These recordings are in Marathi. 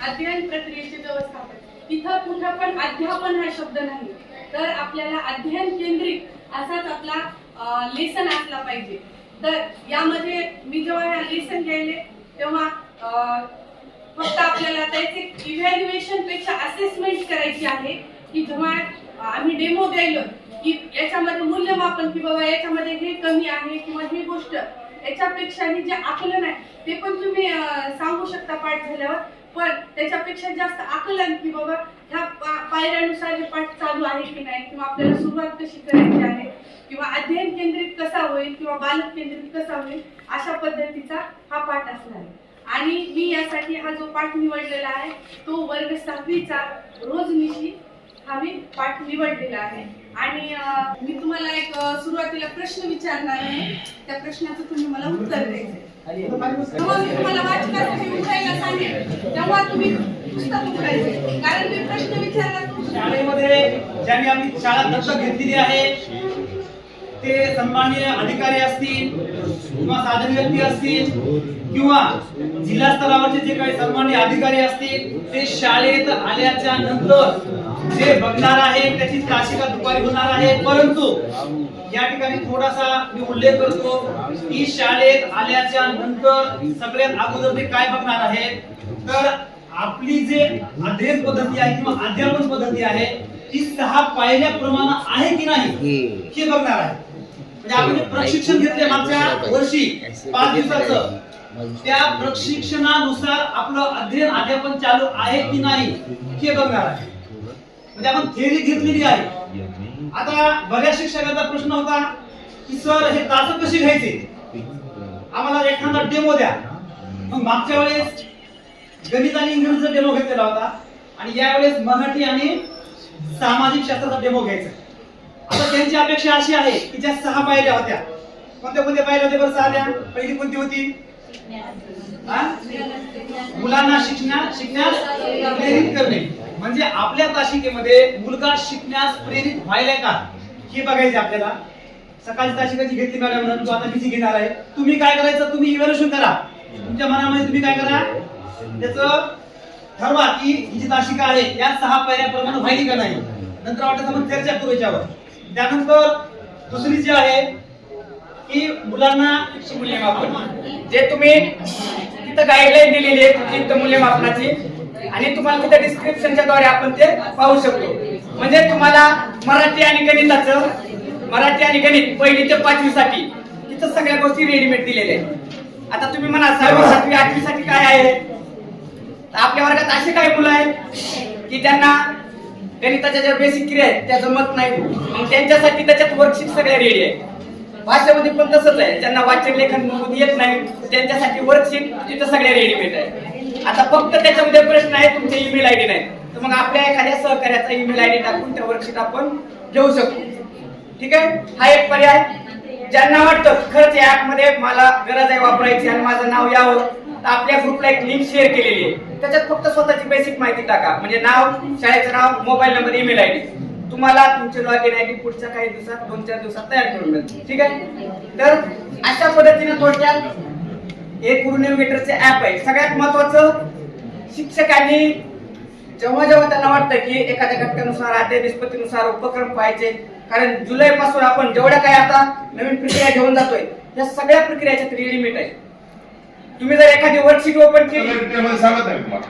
अध्ययन प्रक्रियेची व्यवस्थापन इथं कुठं पण अध्यापन हा शब्द नाही तर आपल्याला अध्ययन केंद्रित असाच आपला लेसन असला पाहिजे. तर यामध्ये मी जेव्हा ह्या लेसन घ्यायले तेव्हा फक्त आपल्याला त्याचे इव्हॅल्युएशनपेक्षा असेसमेंट करायची आहे की जेव्हा आम्ही डेमो द्यायलो की याच्यामध्ये मूल्यमापन की बाबा याच्यामध्ये हे कमी आहे किंवा ही गोष्ट याच्यापेक्षा हे जे आकलन आहे ते पण तुम्ही सांगू शकता पाठ झाल्यावर. पण त्याच्यापेक्षा जास्त आकलन की बाबा ह्या पा- पायऱ्यानुसार हे पाठ चालू आहे की नाही? किंवा आपल्याला सुरुवात कशी करायची आहे? किंवा अध्ययन केंद्रित कसा होईल? किंवा बालक केंद्रित कसा होईल? अशा पद्धतीचा हा पाठ असणार आहे. आणि मी यासाठी हा जो पाठ निवडलेला आहे तो वर्ग सहावीचा रोजनिशी हा मी पाठ निवडलेला आहे. आणि मी तुम्हाला एक सुरुवातीला प्रश्न विचारणार आहे. त्या प्रश्नाचं तुम्ही मला उत्तर द्यायचं जेव्हा मी तुम्हाला वाचकासाठी उठायला सांगेल तेव्हा तुम्ही पुस्तक कारण मी प्रश्न विचारला शाळेमध्ये ज्यांनी आम्ही शाळा दत्तक घेतलेली आहे ते सन्माननीय अधिकारी असतील किंवा साधन व्यक्ती असतील किंवा जिल्हा स्तरावरचे जे काही सन्माननीय अधिकारी असतील ते शाळेत आल्याच्यानंतर जे बघणार आहे त्याची काशिका दुपारी होणार आहे. परंतु या ठिकाणी थोडासा मी उल्लेख करतो की शाळेत आल्याच्यानंतर सगळ्यात अगोदर ते काय बघणार आहे? तर आपली जे अध्ययन पद्धती आहे किंवा अध्यापन पद्धती आहे ती सहा पायऱ्याप्रमाणे आहे की नाही हे बघणार आहे. म्हणजे आपण प्रशिक्षण घेतले मागच्या वर्षी पाच दिवसाचं त्या प्रशिक्षणानुसार आपलं अध्ययन अध्यापन चालू आहे की नाही हे बघणार आहे. म्हणजे आपण थेरी घेतलेली आहे. आता बऱ्याच शिक्षकांचा प्रश्न होता की सर हे तास कशी घ्यायचे? आम्हाला एखादा डेमो द्या. मग मागच्या वेळेस गणित आणि इंग्रजीचा डेमो घेतलेला होता आणि यावेळेस मराठी आणि सामाजिक शास्त्राचा डेमो घ्यायचा. आता त्यांची अपेक्षा अशी आहे की ज्या सहा पायऱ्या होत्या. कोणत्या कोणत्या पायऱ्या होत्या बरं सहा द्या पहिली कोणती होती? मुलांना शिकण्या शिकण्यास प्रेरित करणे. म्हणजे आपल्या तासिकेमध्ये मुलगा शिकण्यास प्रेरित व्हायला का? हे बघायचे आपल्याला. सकाळची तासिकाची घेतली मॅडम तो आता किती घेणार आहे. तुम्ही काय करायचं? तुम्ही इव्हॅल्युएशन करा. तुमच्या मनामध्ये तुम्ही काय करा? त्याचं ठरवा की ही जी तासिका आहे या सहा पायऱ्याप्रमाणे व्हायली का नाही? नंतर वाटत मग चर्चा करू याच्यावर. त्यानंतर दुसरी जी आहे की मुलांना मूल्यमापन जे तुम्ही तिथं गाईडलाईन दिलेली आहे तुमची इथं मूल्यमापनाची आणि तुम्हाला तिथं डिस्क्रिप्शनच्या द्वारे आपण ते पाहू शकतो. म्हणजे तुम्हाला मराठी आणि गणिताचं मराठी आणि गणित पहिली ते पाचवी साठी तिथं सगळ्या गोष्टी रेडीमेड दिलेल्या आहेत. आता तुम्ही म्हणा सहावी सातवी आठवी साठी काय आहे? आपल्या वर्गात असे काही मुलं आहेत की त्यांना गणिताच्या ज्या बेसिक क्रिया आहेत त्या जमत नाही. मग त्यांच्यासाठी त्याच्यात वर्कशीट सगळ्या रेडी आहे भाषेमध्ये पण तसंच आहे. ज्यांना वाचन लेखन येत नाही त्यांच्यासाठी वर्कशीट तिथं सगळ्या रेडीमेड आहे आता फक्त त्याच्यामध्ये प्रश्न आहे तुमचे ईमेल आयडी नाही. तर मग आपल्या एखाद्या सहकार्याचा ईमेल आयडी टाकून त्या वर्कशीट आपण घेऊ शकतो. ठीक आहे? हा एक पर्याय. ज्यांना वाटतं खरंच या ऍपमध्ये मला गरज आहे वापरायची आणि माझं नाव यावं तर आपल्या ग्रुपला एक लिंक शेअर केलेली आहे. त्याच्यात फक्त स्वतःची बेसिक माहिती टाका. म्हणजे नाव शाळेचं नाव मोबाईल नंबर ईमेल आयडी तुम्हाला तुमचे लॉगिन आयडी पुढच्या काही दिवसात दोन चार दिवसात तयार करून मिळेल ठीक आहे? तर अशा पद्धतीने थोडक्यात एक गुरु नेविगेटरचे ऍप आहे सगळ्यात महत्वाचं शिक्षकांनी जेव्हा जेव्हा त्यांना वाटतं की एखाद्या घटकानुसार आद्य निष्पत्तीनुसार उपक्रम पाहिजे कारण जुलै पासून आपण जेवढ्या काही आता नवीन प्रक्रिया घेऊन जातोय या सगळ्या प्रक्रियाच्या लिमिट आहे तुम्ही जर एखादी वर्कशीट ओपन केली सांगत आहे तुम्हाला.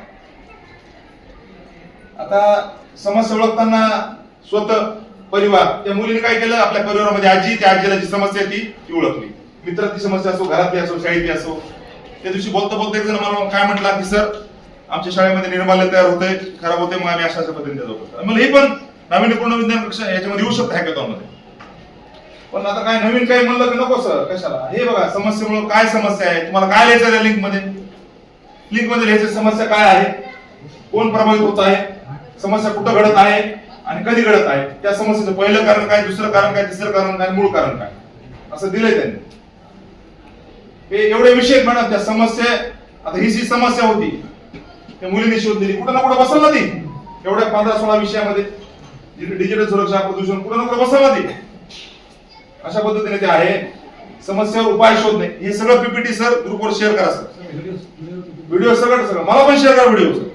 आता समस्या ओळखताना स्वतः परिवार त्या मुलीने काय केलं? आपल्या परिवारामध्ये आजी त्या आजीला जी समस्या आहे ती ती ओळखली. मित्राची समस्या असो घरातली असो शाळेतली असो त्या दिवशी बोलता बोलता एक जण मला काय म्हटला की सर आमच्या शाळेमध्ये निर्माल्य तयार होते खराब होते मग आम्ही अशा अशा पद्धतीने जातो मला हे पण नाविन्यपूर्ण विज्ञान कक्षा याच्यामध्ये येऊ शकतं हॅकेथॉनमध्ये पण आता काय नवीन काही म्हणलं की नको सर कशाला? हे बघा समस्येमुळे काय समस्या आहे? तुम्हाला काय लिहायचं आहे लिंकमध्ये लिंकमध्ये लिहायची समस्या काय आहे? कोण प्रभावित होत आहे? समस्या कुठं घडत आहे आणि कधी घडत आहे? त्या समस्येचं पहिलं कारण काय दुसरं कारण काय तिसरं कारण काय मूळ कारण काय? असं दिलंय त्यांनी. हे एवढे विषय मॅडम त्या समस्या आता ही जी समस्या होती त्या मुलीने शोध दिली. कुठं ना कुठं बसल ना ती. एवढ्या पंधरा सोळा विषयामध्ये डिजिटल सुरक्षा प्रदूषण कुठं ना कुठं बसल ना ती. अशा पद्धतीने ते आहे. समस्यावर उपाय शोधणे. हे सगळं पीपीटी सर ग्रुपवर शेअर करा सर व्हिडिओ सगळं सगळं. मला पण शेअर करा व्हिडिओ सर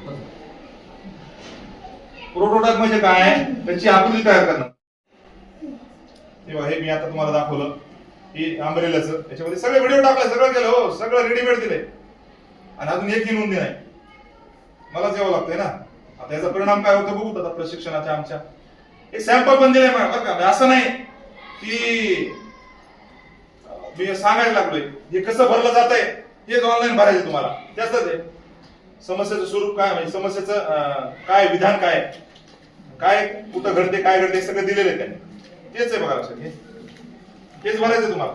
म्हणजे काय? त्याची आकृती तयार करणार. तेव्हा हे मी आता तुम्हाला दाखवलं. ही आंबरेलाचं याच्यामध्ये सगळे व्हिडिओ टाकले सगळं केलं हो सगळं रेडीमेड दिले आणि अजून एकही नोंदी नाही मलाच यावं लागतंय ना. आता याचा परिणाम काय होतो बघू आता प्रशिक्षणाच्या आमच्या. एक सॅम्पल पण दिलंय मला बरं का? म्हणजे असं नाही की मी सांगायला लागलोय. हे कसं भरलं जात आहे हेच ऑनलाईन भरायचं तुम्हाला. त्याच आहे. समस्येचं स्वरूप काय म्हणजे समस्येचं काय विधान काय काय कुठं घडते काय घडते सगळं दिलेलं आहे त्यांनी. तेच आहे बघा लक्षात घे हेच भरायचं तुम्हाला.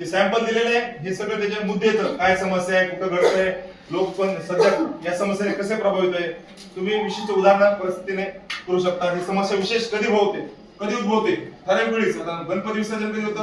ते सॅम्पल दिलेले आहे. हे सगळं त्याचे मुद्दे येतं काय समस्या आहे? कुठं घडतंय? लोक पण सध्या या समस्येने कसे प्रभावित आहे? तुम्ही विशिष्ट उदाहरण परिस्थितीने करू शकता. ही समस्या विशेष कधी भोवते कधी उद्भवते? ठराविक वेळीच गणपती विसर्जन कधी होतं?